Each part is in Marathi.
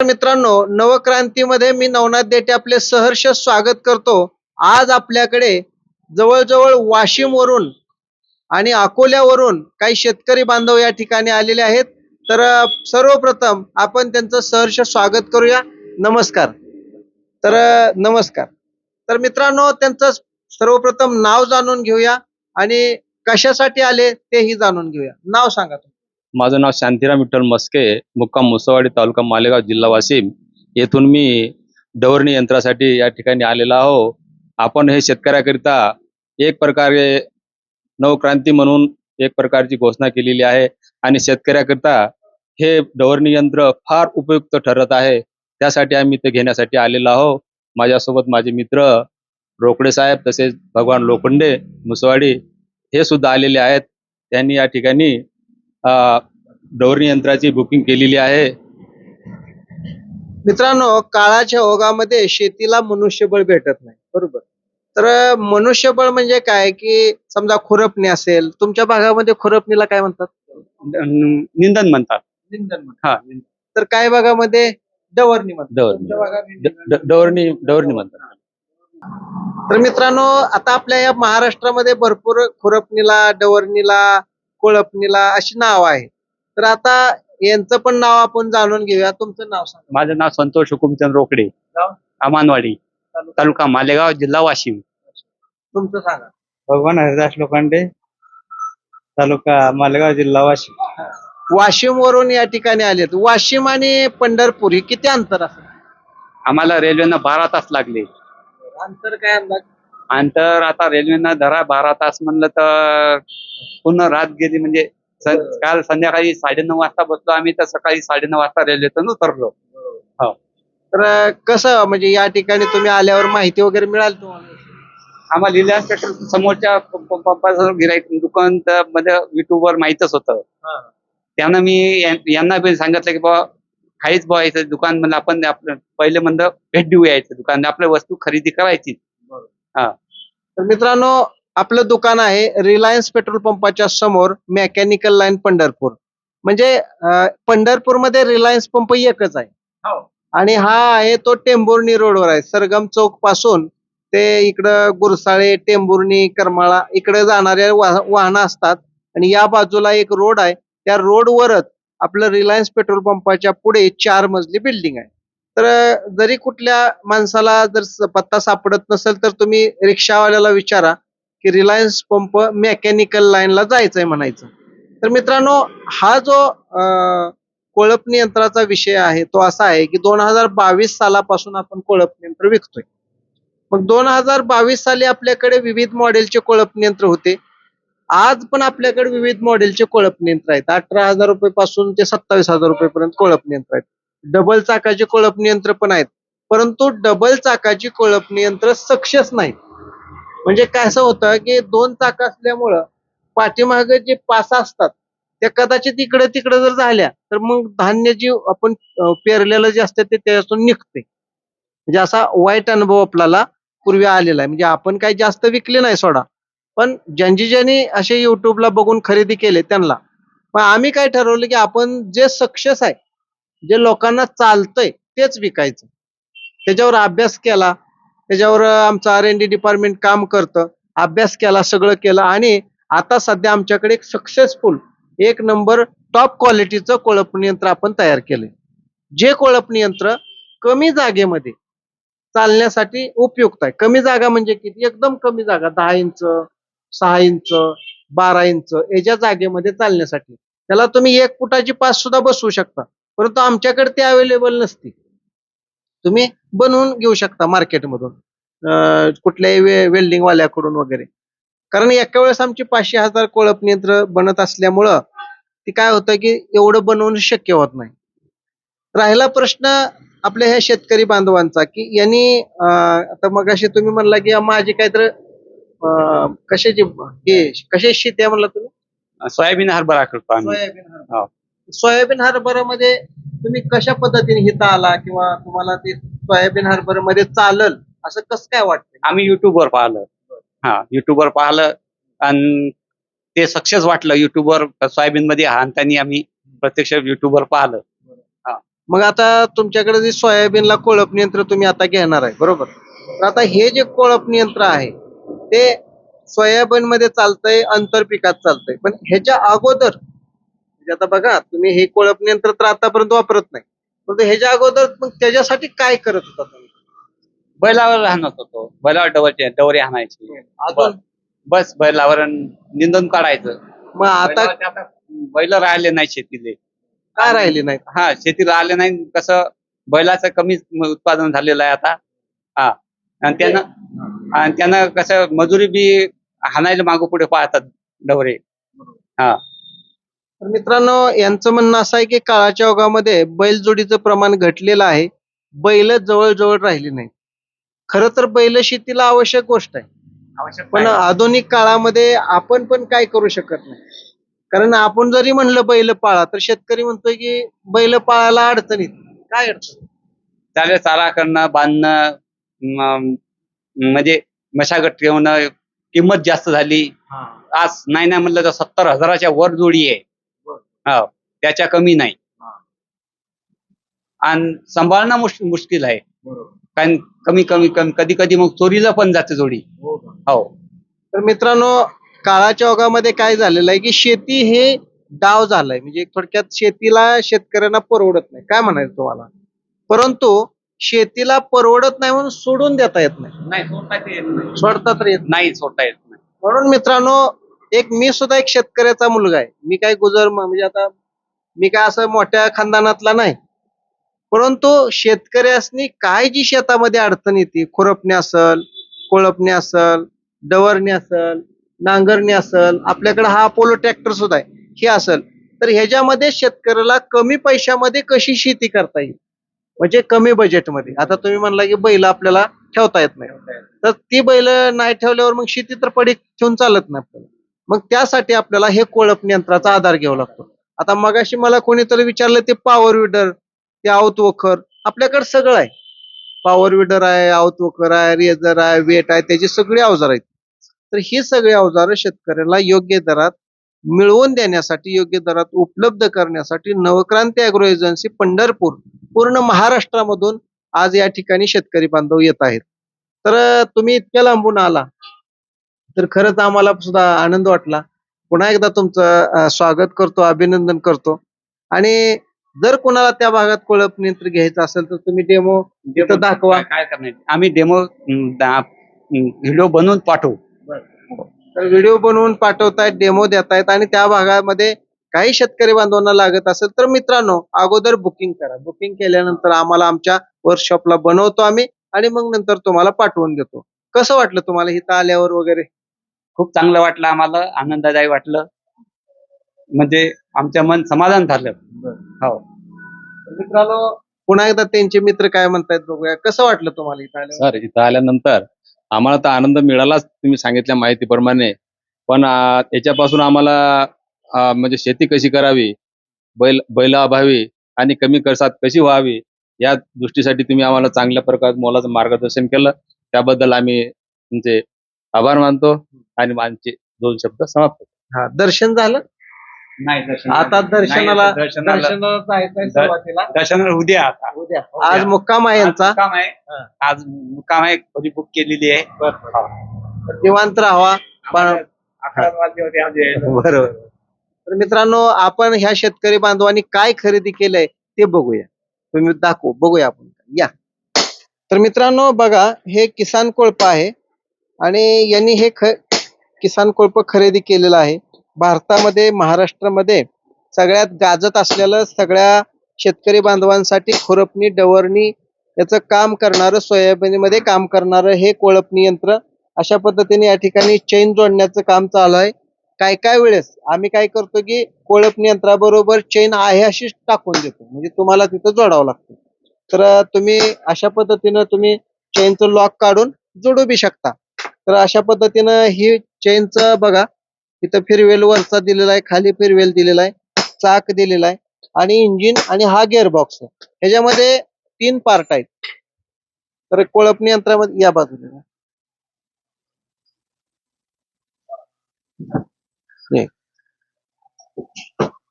मित्रांनो नवक्रांतीमध्ये मी नवनाथ देठे आपले सहर्ष स्वागत करतो. आज आपल्याकडे जवळजवळ वाशिम वरून आणि अकोल्यावरून काही शेतकरी बांधव या ठिकाणी आलेले आहेत. तर सर्वप्रथम आपण त्यांचं सहर्ष स्वागत करूया. नमस्कार. तर नमस्कार. तर मित्रांनो त्यांचं सर्वप्रथम नाव जाणून घेऊया आणि कशासाठी आले तेही जाणून घेऊया. नाव सांगा माझं नाव शांतीराम विठ्ठल मस्के मुक्काम मुसवाडी तालुका मालेगाव जिल्हा वाशिम. येथून मी डवरणी यंत्रासाठी या ठिकाणी आलेलो आहो. आपण हे शेतकऱ्याकरिता एक प्रकारे नवक्रांती म्हणून एक प्रकारची घोषणा केलेली आहे आणि शेतकऱ्याकरिता हे डवरणी यंत्र फार उपयुक्त ठरत आहे. त्यासाठी आम्ही ते घेण्यासाठी आलेलो आहो. माझ्यासोबत माझे मित्र रोकडे साहेब तसेच भगवान लोखंडे मुसवाडी हे सुद्धा आलेले आहेत. त्यांनी या ठिकाणी डवरणी यंत्राची बुकिंग केलेली आहे. मित्रांनो काळाच्या ओघामध्ये शेतीला मनुष्यबळ भेटत नाही. बरोबर? तर मनुष्यबळ म्हणजे काय? की समजा खुरपणी असेल तुमच्या भागामध्ये खुरपणीला काय म्हणतात? निंदन म्हणतात. निंदन म्हणतात. हा. तर काही भागामध्ये? डवरणी म्हणतात. भागात डवरणी डवरणी म्हणतात. तर मित्रांनो आता आपल्या या महाराष्ट्रामध्ये भरपूर खुरपणीला डवरणीला कोळपणीला अशी नाव आहे. तर आता यांचं पण नाव आपण जाणून घेऊया. तुमचं नाव सांगा. माझं नाव संतोष हुकुमचंद रोकडे. गाव? अमानवाडी. तालुका? मालेगाव जिल्हा वाशिम. तुमचं सांगा. भगवान हरिदास लोखंडे तालुका मालेगाव जिल्हा वाशिम. वाशिम वरून या ठिकाणी आलेत. वाशिम आणि पंढरपूर ही किती अंतर असेल? आम्हाला रेल्वेनं बारा तास लागले. अंतर काय अंदाज? अंतर आता रेल्वेनं धरा बारा तास म्हणलं तर पूर्ण रात गेली म्हणजे काल संध्याकाळी साडेनऊ वाजता बसलो आम्ही तर सकाळी साडेनऊ वाजता रेल्वेतून उतरलो. हो. तर कसं म्हणजे या ठिकाणी तुम्ही आल्यावर माहिती वगैरे मिळाली तुम्हाला? आम्हाला रिलायन्स पेट्रोल समोरच्या पंपाचं गिराईक दुकान तर मध्ये युट्यूबवर माहीतच होतं. त्यानं मी यांना पण सांगितलं की बाबा काहीच बुवा याचं दुकान म्हणजे आपण आपलं पहिले म्हणलं भेट देऊ यायचं दुकान आपल्या वस्तू खरेदी करायची. तर मित्रांनो आपलं दुकान आहे रिलायन्स पेट्रोल पंपाच्या समोर मेकॅनिकल लाईन पंढरपूर. म्हणजे अं, पंढरपूरमध्ये रिलायन्स पंप एकच आहे. आणि हा आहे तो टेंभुर्णी रोडवर आहे. सरगम चौकपासून ते इकडं गुरसाळे टेंभुर्णी करमाळा इकडे जाणाऱ्या वाह- वाहनं असतात. आणि या बाजूला एक रोड आहे. त्या रोडवरच आपलं रिलायन्स पेट्रोल पंपाच्या पुढे चार मजली बिल्डिंग आहे. तर जरी कुठल्या माणसाला जर पत्ता सापडत नसेल तर तुम्ही रिक्षावाल्याला विचारा की रिलायन्स पंप मेकॅनिकल लाईनला जायचंय म्हणायचं. तर मित्रांनो हा जो कोळपणी यंत्राचा विषय आहे तो असा आहे की दोन हजार बावीस सालापासून आपण कोळपणी यंत्र विकतोय. मग दोन हजार बावीस साली आपल्याकडे विविध मॉडेलचे कोळपणी यंत्र होते. आज पण आपल्याकडे विविध मॉडेलचे कोळपणी यंत्र आहेत. अठरा हजार रुपये पासून ते सत्तावीस हजार रुपये पर्यंत कोळपणी यंत्र आहेत. डबल चाकाचे कोळपणी यंत्र पण आहेत. परंतु डबल चाकाची कोळपणी यंत्र सक्सेस नाहीत. म्हणजे काय असं होतं की दोन चाक असल्यामुळं पाठीमागे जे पासा असतात त्या कदाचित इकडे तिकडे जर झाल्या तर मग धान्य जी आपण पेरलेलं जे असतं ते त्याच्यातून निघते. म्हणजे असा वाईट अनुभव आपल्याला पूर्वी आलेला आहे. म्हणजे आपण काही जास्त विकले नाही सोडा. पण ज्यांची ज्यांनी असे युट्यूबला बघून खरेदी केले त्यांना. पण आम्ही काय ठरवलं की आपण जे सक्सेस आहे जे लोकांना चालतंय तेच विकायचं. त्याच्यावर अभ्यास केला त्याच्यावर आमचं आर एन डी डिपार्टमेंट काम करतं अभ्यास केला सगळं केलं आणि आता सध्या आमच्याकडे एक सक्सेसफुल एक नंबर टॉप क्वालिटीचं कोळपणी यंत्र आपण तयार केलंय. जे कोळपणी यंत्र कमी जागेमध्ये चालण्यासाठी उपयुक्त आहे. कमी जागा म्हणजे किती? एकदम कमी जागा. दहा इंच सहा इंच बारा इंच याच्या जागेमध्ये चालण्यासाठी. त्याला तुम्ही एक फुटाची पास सुद्धा बसवू शकता. परंतु आमच्याकडे ते अवेलेबल नसते. तुम्ही बनवून घेऊ शकता मार्केटमधून कुठल्याही वे वेल्डिंग वाल्याकडून वगैरे. कारण एका वेळेस आमची पाचशे हजार कोळप यंत्र बनत असल्यामुळं ते काय होतं की एवढं बनवणं शक्य होत नाही. राहिला प्रश्न आपल्या ह्या शेतकरी बांधवांचा की यांनी आता मग तुम्ही म्हणला की माझी काहीतरी कशाची हे कशाची शेती आहे म्हणला तुम्ही? सोयाबीन हरभरा करतो आम्ही सोयाबीन हो. हरभरा सोयाबीन हरभरामध्ये तुम्ही कशा पद्धतीने हिता आला किंवा तुम्हाला ते सोयाबीन हरभरामध्ये चालल असं कसं काय वाटतं आम्ही युट्यूबवर पाहिलं. हा युट्यूबवर पाहिलं आणि ते सक्सेस वाटलं युट्यूबवर सोयाबीन मध्ये हा आणि त्यांनी आम्ही प्रत्यक्ष युट्यूबवर पाहिलं. मग आता तुमच्याकडे जे सोयाबीनला कोळप यंत्र तुम्ही आता घेणार आहे बरोबर? तर आता हे जे कोळप यंत्र आहे ते सोयाबीन मध्ये चालतंय आंतर पिकात चालतंय. पण ह्याच्या अगोदर म्हणजे आता बघा तुम्ही हे कोळप यंत्र तर आतापर्यंत वापरत नाही. पण ह्याच्या अगोदर मग त्याच्यासाठी काय करत होता तुम्ही? बैलावर हाणत होतो बैलावर डवरचे डवरे हाणायचे अजून? बस बैलावर निंदून काढायचं. मग आता बैलावरचे आता बैल राहिले नाही शेतीले. काय राहिले नाही हा शेतीला आले नाही. कसं बैलाचं कमी उत्पादन झालेलं आहे आता. हा. आणि त्यानं आणि त्यानं कसं मजुरी बी हाणायला मागं पुढे पाहतात डवरे हा. तर मित्रांनो यांचं म्हणणं असं आहे की काळाच्या ओघामध्ये बैलजोडीचं प्रमाण घटलेलं आहे. बैल जवळजवळ राहिली नाही खरं तर बैल शेतीला आवश्यक गोष्ट आहे. आवश्यक पण आहे. आधुनिक काळामध्ये आपण पण काय करू शकत नाही. कारण आपण जरी म्हणलं बैल पाळा तर शेतकरी म्हणतोय की बैल पाळायला अडचणीत काय अडचण? चालेल चारा करणं बांधणं म- म्हणजे मशागत ठेवणं किंमत जास्त झाली. आज नाही नाही म्हणलं तर सत्तर हजाराच्या वर जोडी आहे. हो त्याच्या कमी नाही. आणि सांभाळणं मुश- मुश्किल आहे. कारण कमी कमी कमी कधी कधी मग चोरीला पण जाते जोडी. हो तर मित्रांनो काळाच्या ओघामध्ये काय झालेलं आहे की शेती हे डाव झालाय. म्हणजे थोडक्यात शेतीला शेतकऱ्यांना परवडत नाही. काय म्हणायचं तुम्हाला? परंतु शेतीला परवडत नाही म्हणून सोडून देता येत नाही. नाही सोडता येत नाही. सोडता तर येत नाही सोडता येत नाही. म्हणून मित्रांनो एक मी सुद्धा एक शेतकऱ्याचा मुलगा आहे. मी काय गुजर म्हणजे आता मी काय असं मोठ्या खानदानातला नाही. परंतु शेतकऱ्यासनी काय जी शेतामध्ये अडचण येते खुरपणे असल कोळपणे असल डवरणे असल नांगरणे असल आपल्याकडे हा अपोलो ट्रॅक्टर सुद्धा आहे हे असल तर ह्याच्यामध्ये शेतकऱ्याला कमी पैशामध्ये कशी शेती करता येईल? म्हणजे कमी बजेटमध्ये आता तुम्ही म्हणला की बैल आपल्याला ठेवता येत नाही. तर ती बैल नाही ठेवल्यावर मग शेती तर पडीक ठेवून चालत नाही आपल्याला. मग त्यासाठी आपल्याला हे कोळप यंत्राचा आधार घ्यावा लागतो. आता मगाशी मला कोणीतरी विचारलं ते पॉवर विडर ते आऊत वखर आपल्याकडे सगळं आहे. पॉवर विडर आहे आऊत वखर आहे रेझर आहे वेट आहे त्याची सगळी अवजार आहेत. तर ही सगळी अवजारं शेतकऱ्याला योग्य दरात मिळवून देण्यासाठी योग्य दरात उपलब्ध करण्यासाठी नवक्रांती अॅग्रो एजन्सी पंढरपूर पूर्ण महाराष्ट्रामधून आज या ठिकाणी शेतकरी बांधव येत आहेत. तर तुम्ही इतक्या लांबून आला. तर खरंच आम्हाला सुद्धा आनंद वाटला. पुन्हा एकदा तुमचं स्वागत करतो अभिनंदन करतो. आणि जर कोणाला त्या भागात कोळप यंत्र घ्यायचं असेल तर तुम्ही डेमो तिथं दाखवा. काय- काय करणार? आम्ही डेमो व्हिडिओ बनवून पाठवू. तर व्हिडिओ बनवून पाठवतायत डेमो देतायत आणि त्या भागामध्ये काही शेतकरी बांधवांना लागत असेल तर मित्रांनो अगोदर बुकिंग करा. बुकिंग केल्यानंतर आम्हाला आमच्या वर्कशॉपला बनवतो आम्ही आणि मग नंतर तुम्हाला पाठवून देतो. कसं वाटलं तुम्हाला इथं आल्यावर वगैरे? खूप चांगलं वाटलं आम्हाला आनंददायी वाटलं. म्हणजे आमचं मन समाधान झालं. हो. मित्रांनो पुन्हा एकदा त्यांचे मित्र काय म्हणतायत बघूया. कसं वाटलं तुम्हाला इथं आल्यावर? सर इथं आल्यानंतर आम्हाला तर आनंद मिळालाच तुम्ही सांगितल्या माहितीप्रमाणे. पण आ, याच्यापासून आम्हाला आ, म्हणजे शेती कशी करावी बैल बैलाअभावी आणि कमी खर्चात कशी व्हावी या दृष्टीसाठी तुम्ही आम्हाला चांगल्या प्रकारे मोलाचं मार्गदर्शन केलं. त्याबद्दल आम्ही तुमचे आभार मानतो. आणि आमचे दोन शब्द समाप्त हा दर्शन झालं? नाही दर्शन आता दर्शनाला दर्शनाला दर्शनाला जायचंय दर- सुरुवातीला. दर्शनाला उद्या आता. उद्या. आज मुक्काम आहे यांचा. आज मुक्काम आहे. हा. आज मुक्काम आहे खोली बुक केलेली आहे. निवांत राहावा. पण अकरा वाजले होते आमचे. बरोबर. तर मित्रांनो आपण ह्या शेतकरी बांधवांनी काय खरेदी केलंय ते बघूया. तुम्ही दाखवू बघूया आपण. या. तर मित्रांनो बघा हे किसान कोळप आहे. आणि यांनी हे ख किसान कोळप खरेदी केलेलं आहे. भारतामध्ये महाराष्ट्रामध्ये सगळ्यात गाजत असलेलं सगळ्या शेतकरी बांधवांसाठी खुरपणी डवरणी याचं काम करणारं सोयाबीनमध्ये काम करणारं हे कोळपणी यंत्र अशा पद्धतीने या ठिकाणी चैन जोडण्याचं काम चालू आहे. काय काय वेळेस? आम्ही काय करतो की कोळप यंत्राबरोबर चैन आहे अशीच टाकून देतो. म्हणजे तुम्हाला तिथं जोडावं लागतं. तर तुम्ही अशा पद्धतीनं तुम्ही चैनचं लॉक काढून जोडू बी शकता. तर अशा पद्धतीनं ही चैनचं बघा. इथं फिरवेल वरचा दिलेला आहे खाली फिरवेल दिलेला आहे चाक दिलेला आहे आणि इंजिन आणि हा गिअर बॉक्स ह्याच्यामध्ये तीन पार्ट आहेत. तर कोळपणी यंत्रामध्ये या बाजूला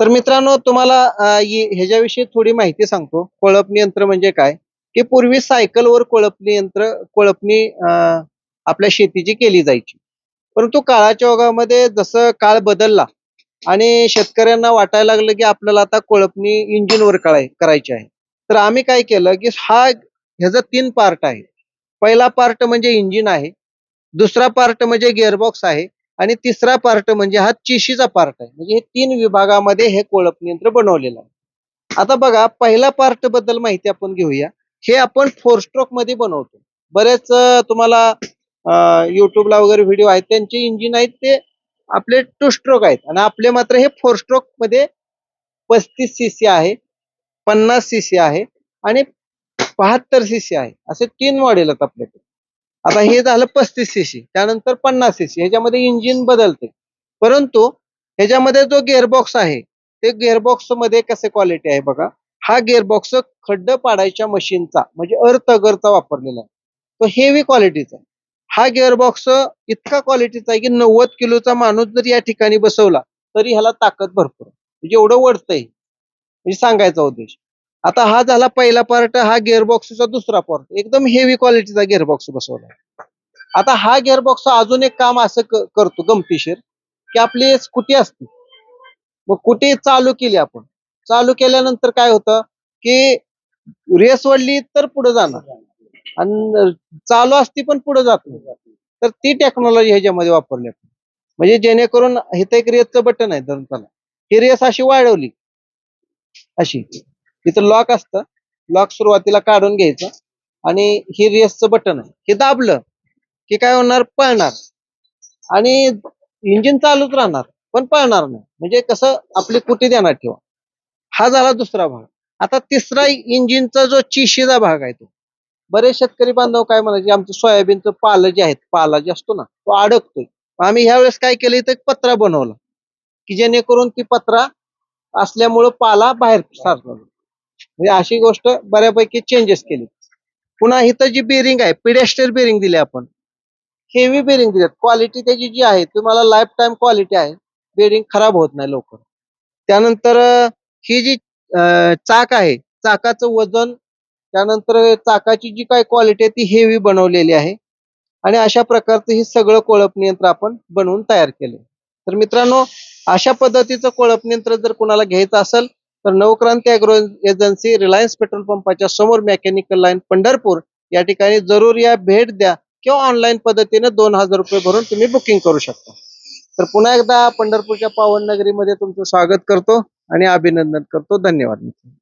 तर मित्रांनो तुम्हाला ह्याच्याविषयी थोडी माहिती सांगतो. कोळपणी यंत्र म्हणजे काय? की पूर्वी सायकलवर कोळपणी यंत्र कोळपणी आपल्या शेतीची केली जायची. परंतु काळाच्या ओघामध्ये जसं काळ बदलला आणि शेतकऱ्यांना वाटायला लागलं की आपल्याला आता कोळपणी इंजिनवर कराय करायची आहे. तर आम्ही काय केलं की हा ह्याचा तीन पार्ट आहे. पहिला पार्ट म्हणजे इंजिन आहे दुसरा पार्ट म्हणजे गिअरबॉक्स आहे आणि तिसरा पार्ट म्हणजे हा चिशीचा पार्ट आहे. म्हणजे हे तीन विभागामध्ये हे कोळपणी यंत्र बनवलेलं आहे. आता बघा पहिला पार्टबद्दल माहिती आपण घेऊया. हे आपण फोर स्ट्रोकमध्ये बनवतो. बरेच तुम्हाला युट्यूबला वगैरे व्हिडिओ आहेत. त्यांचे इंजिन आहेत ते आपले टू स्ट्रोक आहेत. आणि आपले मात्र हे फोर स्ट्रोकमध्ये पस्तीस सी सी आहे पन्नास सी सी आहे आणि बहात्तर सी सी आहे. असे तीन मॉडेल आहेत आपल्याकडे. आता हे झालं पस्तीस सी सी त्यानंतर पन्नास सी सी ह्याच्यामध्ये इंजिन बदलते. परंतु ह्याच्यामध्ये जो गिअरबॉक्स आहे ते गिअरबॉक्समध्ये कसे क्वालिटी आहे बघा. हा गिअरबॉक्स खड्ड पाडायच्या मशीनचा म्हणजे अर्थ अगरचा वापरलेला आहे. तो हेवी क्वालिटीचा आहे. हा गिअरबॉक्स इतका क्वालिटीचा आहे की नव्वद किलोचा माणूस जर या ठिकाणी बसवला तरी ह्याला ताकद भरपूर म्हणजे एवढं वडतंय. म्हणजे सांगायचा उद्देश. आता हा झाला पहिला पार्ट हा गिअरबॉक्सचा दुसरा पार्ट एकदम हेवी क्वालिटीचा गिअरबॉक्स बसवला. आता हा गिअरबॉक्स अजून एक काम असं करतो गमतीशीर की आपली स्कुटी असते. मग कुठे चालू केली आपण. चालू केल्यानंतर काय होतं की रेस वडली तर पुढे जाणार. आणि चालू असती पण पुढे जात नाही. तर ती टेक्नॉलॉजी ह्याच्यामध्ये वापरली म्हणजे जेणेकरून इथं एक रेसचं बटन आहे धरून ही रेस अशी वाढवली. अशी. इथं लॉक असतं. लॉक सुरुवातीला काढून घ्यायचं. आणि ही रेसचं बटन आहे. हे दाबलं की काय होणार? पळणार. आणि इंजिन चालूच राहणार. पण पळणार नाही. म्हणजे कसं? आपली कुटी देणार ठेवा. हा झाला दुसरा भाग. आता तिसरा इंजिनचा जो चिशीचा भाग आहे तो. बरेच शेतकरी बांधव काय म्हणायचे आमचं सोयाबीनचं पालं जे आहेत पाला जे असतो ना तो अडकतोय. आम्ही ह्या वेळेस काय केलं इथं एक पत्रा बनवला की जेणेकरून ती पत्रा असल्यामुळं पाला बाहेर सारखा म्हणजे अशी गोष्ट बऱ्यापैकी चेंजेस केली. पुन्हा इथं जी बेरिंग आहे पिडेस्टर बेरिंग दिली आपण. हेवी बेरिंग दिल्यात क्वालिटी त्याची जी आहे तुम्हाला लाईफ टाईम क्वालिटी आहे. बेरिंग खराब होत नाही लवकर. त्यानंतर ही जी चाक आहे चाकाचं वजन त्यानंतर चाकाची जी काय क्वालिटी आहे ती हेवी बनवलेली आहे. आणि अशा प्रकारचं हे सगळं कोळपणी यंत्र आपण बनवून तयार केले तर मित्रांनो अशा पद्धतीचं कोळपणी यंत्र जर कोणाला घ्यायचं असेल तर Navkranti agro agency Reliance petrol पंपाच्या समोर मेकॅनिकल लाईन पंढरपूर या ठिकाणी जरूर या भेट द्या किंवा ऑनलाईन पद्धतीने दोन हजार रुपये भरून तुम्ही बुकिंग करू शकता. तर पुन्हा एकदा पंढरपूरच्या पावन नगरीमध्ये तुमचं स्वागत करतो आणि अभिनंदन करतो. धन्यवाद मित्रांनो.